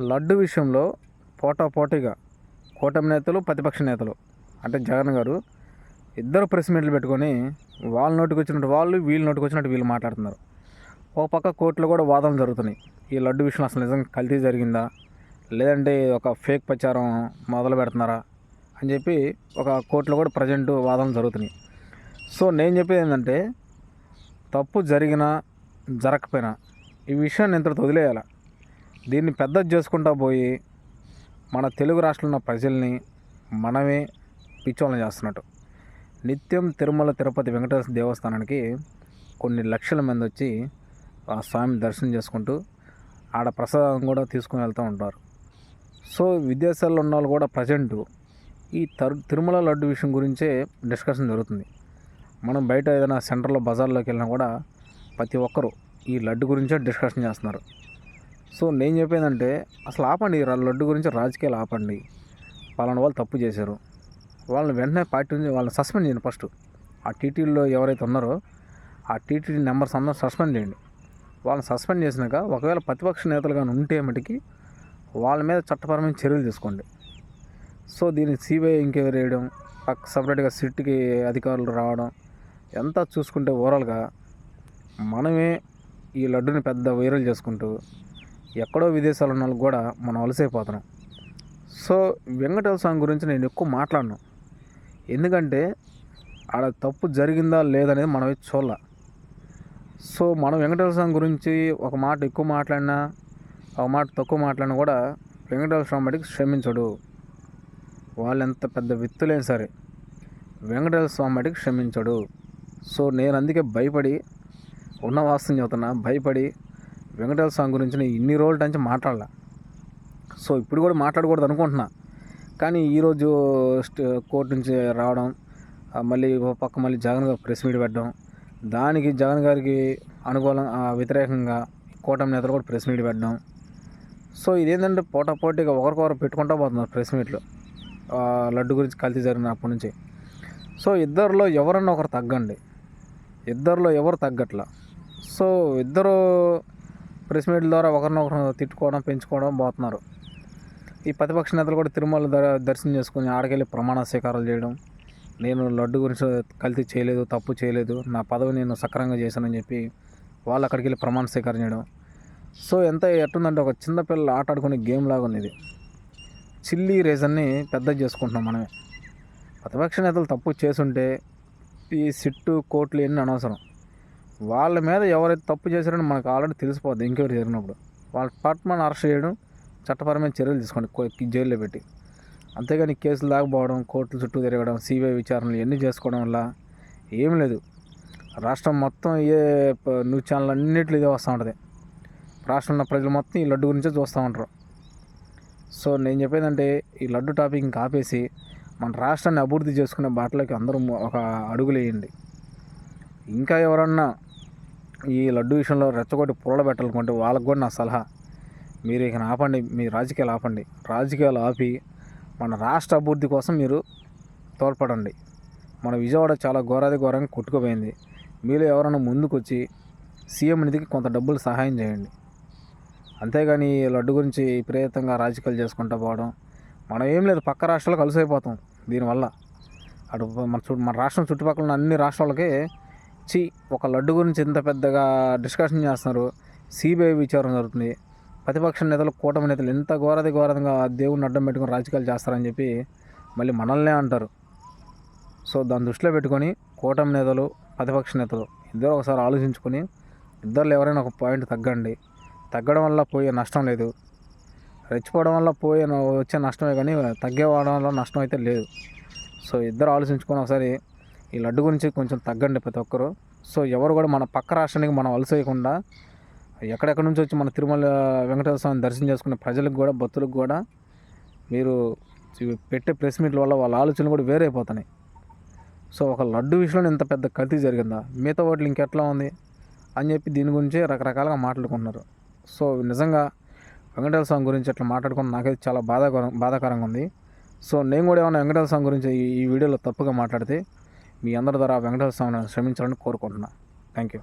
లడ్డు విషయంలో పోటా పోటీగా కూటమి నేతలు ప్రతిపక్ష నేతలు అంటే జగన్ గారు ఇద్దరు ప్రెస్ మీట్లు పెట్టుకొని వాళ్ళ నోటికి వచ్చినట్టు వాళ్ళు వీళ్ళ నోటికి వచ్చినట్టు వీళ్ళు మాట్లాడుతున్నారు. ఒక పక్క కోర్టులో కూడా వాదనలు జరుగుతున్నాయి. ఈ లడ్డు విషయం అసలు నిజంగా కల్తీ జరిగిందా? లేదంటే ఒక ఫేక్ ప్రచారం మొదలు పెడుతున్నారా? అని చెప్పి ఒక కోర్టులో కూడా ప్రజెంట్ వాదనలు జరుగుతున్నాయి. సో నేను చెప్పేది ఏంటంటే తప్పు జరిగినా జరగకపోయినా ఈ విషయాన్ని ఇంతటితో వదిలేయాలి? దీన్ని పెద్ద చేసుకుంటా పోయి మన తెలుగు రాష్ట్రంలో ఉన్న ప్రజల్ని మనమే పిచ్చోళ్ళని చేస్తున్నట్టు. నిత్యం తిరుమల తిరుపతి వెంకటేశ్వర దేవస్థానానికి కొన్ని లక్షల మంది వచ్చి ఆ స్వామి దర్శనం చేసుకుంటూ ఆడ ప్రసాదం కూడా తీసుకుని వెళ్తూ ఉంటారు. సో విదేశాల్లో ఉన్న వాళ్ళు కూడా ప్రజెంట్ ఈ తరు తిరుమల లడ్డు విషయం గురించే డిస్కషన్ జరుగుతుంది. మనం బయట ఏదైనా సెంటర్లో బజార్లోకి వెళ్ళినా కూడా ప్రతి ఒక్కరు ఈ లడ్డు గురించే డిస్కషన్ చేస్తున్నారు. సో నేను చెప్పేదంటే అసలు ఆపండి లడ్డు గురించి రాజకీయాలు ఆపండి. వాళ్ళని వాళ్ళు తప్పు చేశారు. వాళ్ళని వెంటనే పార్టీ నుంచి వాళ్ళని సస్పెండ్ చేయండి ఫస్ట్. ఆ టీటీడీలో ఎవరైతే ఉన్నారో ఆ టీటీడీ నెంబర్స్ అందరూ సస్పెండ్ చేయండి. వాళ్ళని సస్పెండ్ చేసినాక ఒకవేళ ప్రతిపక్ష నేతలు కానీ ఉంటే మటుకి వాళ్ళ మీద చట్టపరమైన చర్యలు తీసుకోండి. సో దీనికి సిబిఐ ఎంక్వైరీ వేయడం పక్క సపరేట్గా సిట్కి అధికారులు రావడం ఎంత చూసుకుంటే ఓవరాల్గా మనమే ఈ లడ్డుని పెద్ద వైరల్ చేసుకుంటూ ఎక్కడో విదేశాలు ఉన్న వాళ్ళకి కూడా మనం అలసైపోతున్నాం. సో వెంకటేశ్వర స్వామి గురించి నేను ఎక్కువ మాట్లాడను. ఎందుకంటే ఆడ తప్పు జరిగిందా లేదనేది మనం చూడాల. సో మనం వెంకటేశ్వర స్వామి గురించి ఒక మాట ఎక్కువ మాట్లాడినా ఒక మాట తక్కువ మాట్లాడినా కూడా వెంకటేశ్వర స్వామి బడికి క్షమించడు. వాళ్ళు ఎంత పెద్ద విత్తులేని సరే వెంకటేశ్వర స్వామి బడికి క్షమించడు. సో నేను అందుకే భయపడి ఉన్న వాస్తవం చెబుతున్నా భయపడి వెంకటేశ్వర స్వామి గురించి నేను ఇన్ని రోజుల నుంచి మాట్లాడాల. సో ఇప్పుడు కూడా మాట్లాడకూడదు అనుకుంటున్నా. కానీ ఈరోజు కోర్టు నుంచి రావడం మళ్ళీ పక్క మళ్ళీ జగన్ గారు ప్రెస్ మీట్ పెట్టడం దానికి జగన్ గారికి అనుకూలం వ్యతిరేకంగా కూటమి నేతలు కూడా ప్రెస్ మీట్ పెట్టడం. సో ఇదేంటంటే పోటా పోటీగా ఒకరికొకరు పెట్టుకుంటా పోతున్నారు ప్రెస్ మీట్లు. లడ్డు గురించి కల్తీ జరిగినప్పటి నుంచి. సో ఇద్దరిలో ఎవరన్నా ఒకరు తగ్గండి. ఇద్దరిలో ఎవరు తగ్గట్లా. సో ఇద్దరు ప్రెస్ మీట్ ద్వారా ఒకరినొకరు తిట్టుకోవడం పెంచుకోవడం పోతున్నారు. ఈ ప్రతిపక్ష నేతలు కూడా తిరుమల ద- దర్శనం చేసుకుని ఆడకెళ్ళి ప్రమాణ స్వీకారాలు చేయడం. నేను లడ్డు గురించి కల్తీ చేయలేదు తప్పు చేయలేదు. నా పదవి నేను సక్రమంగా చేశానని చెప్పి వాళ్ళు అక్కడికి వెళ్ళి ప్రమాణ స్వీకారం చేయడం. సో ఎంత ఎట్టుందంటే ఒక చిన్న పిల్లలు ఆట ఆడుకునే గేమ్ లాగా ఉంది ఇది చిల్లీ రీజన్ని పెద్ద చేసుకుంటున్నాం మనమే. ప్రతిపక్ష నేతలు తప్పు చేసుంటే ఈ సిట్టు కోట్లు ఎన్ని అనవసరం. వాళ్ళ మీద ఎవరైతే తప్పు చేశారని మనకు ఆల్రెడీ తెలిసిపోద్ది ఎంక్వైరీ జరిగినప్పుడు. వాళ్ళ పట్మని అరెస్ట్ చేయడం చట్టపరమైన చర్యలు తీసుకోండి జైల్లో పెట్టి. అంతేగాని కేసులు దాకపోవడం కోర్టుల చుట్టూ తిరగడం సిబిఐ విచారణలు ఇవన్నీ చేసుకోవడం వల్ల ఏం లేదు. రాష్ట్రం మొత్తం ఏ న్యూస్ ఛానల్ అన్నింటిలో ఇదే వస్తూ ఉంటుంది. రాష్ట్రంలో ఉన్న ప్రజలు మొత్తం ఈ లడ్డు గురించే చూస్తూ ఉంటారు. సో నేను చెప్పేదంటే ఈ లడ్డు టాపిక్ ఇంకా ఆపేసి మన రాష్ట్రాన్ని అభివృద్ధి చేసుకునే బాటలోకి అందరూ ఒక అడుగులు వేయండి. ఇంకా ఎవరన్నా ఈ లడ్డు విషయంలో రెచ్చగొట్టి పుల్ల పెట్టాలనుకుంటే వాళ్ళకు కూడా నా సలహా. మీరు ఇక ఆపండి మీ రాజకీయాలు ఆపండి. రాజకీయాలు ఆపి మన రాష్ట్ర అభివృద్ధి కోసం మీరు తోడ్పడండి. మన విజయవాడ చాలా ఘోరాది ఘోరంగా కొట్టుకుపోయింది. మీరు ఎవరైనా ముందుకొచ్చి సీఎం నిధికి కొంత డబ్బులు సహాయం చేయండి. అంతేగాని ఈ లడ్డు గురించి విపరీతంగా రాజకీయాలు చేసుకుంటూ పోవడం మనం ఏం లేదు పక్క రాష్ట్రాలు కలిసైపోతాం దీనివల్ల. అటు మన చు మన రాష్ట్రం చుట్టుపక్కల ఉన్న అన్ని రాష్ట్రాలకి చి ఒక లడ్డు గురించి ఇంత పెద్దగా డిస్కషన్ చేస్తున్నారు. సిబిఐ విచారణ జరుగుతుంది. ప్రతిపక్ష నేతలు కూటమి నేతలు ఎంత ఘోరది ఘోరంగా దేవుడిని అడ్డం పెట్టుకొని రాజకీయాలు చేస్తారని చెప్పి మళ్ళీ మనల్నే అంటారు. సో దాన్ని దృష్టిలో పెట్టుకొని కూటమి నేతలు ప్రతిపక్ష నేతలు ఇద్దరు ఒకసారి ఆలోచించుకొని ఇద్దరు ఎవరైనా ఒక పాయింట్ తగ్గండి. తగ్గడం వల్ల పోయే నష్టం లేదు. రెచ్చిపోవడం వల్ల పోయే వచ్చే నష్టమే కానీ తగ్గేవడం వల్ల నష్టం అయితే లేదు. సో ఇద్దరు ఆలోచించుకొని ఒకసారి ఈ లడ్డు గురించి కొంచెం తగ్గండి ప్రతి ఒక్కరు. సో ఎవరు కూడా మన పక్క రాష్ట్రానికి మనం అలసేయకుండా ఎక్కడెక్కడి నుంచి వచ్చి మన తిరుమల వెంకటేశ్వర స్వామిని దర్శనం చేసుకునే ప్రజలకు కూడా భక్తులకు కూడా మీరు పెట్టే ప్రెస్ మీట్ల వల్ల వాళ్ళ ఆలోచనలు కూడా వేరే అయిపోతున్నాయి. సో ఒక లడ్డు విషయంలో ఇంత పెద్ద కల్తీ జరిగిందా? మిగతా వాటిలో ఇంకెట్లా ఉంది? అని చెప్పి దీని గురించి రకరకాలుగా మాట్లాడుకుంటున్నారు. సో నిజంగా వెంకటేశ్వర స్వామి గురించి అట్లా మాట్లాడుకుని నాకైతే చాలా బాధాకరం బాధాకరంగా ఉంది. సో నేను కూడా ఏమైనా వెంకటేశ్వర స్వామి గురించి ఈ వీడియోలో తప్పుగా మాట్లాడితే మీ అందరి ద్వారా వెంకటేశ్వర స్వామిని శ్రమించాలని కోరుకుంటున్నాను థ్యాంక్ యూ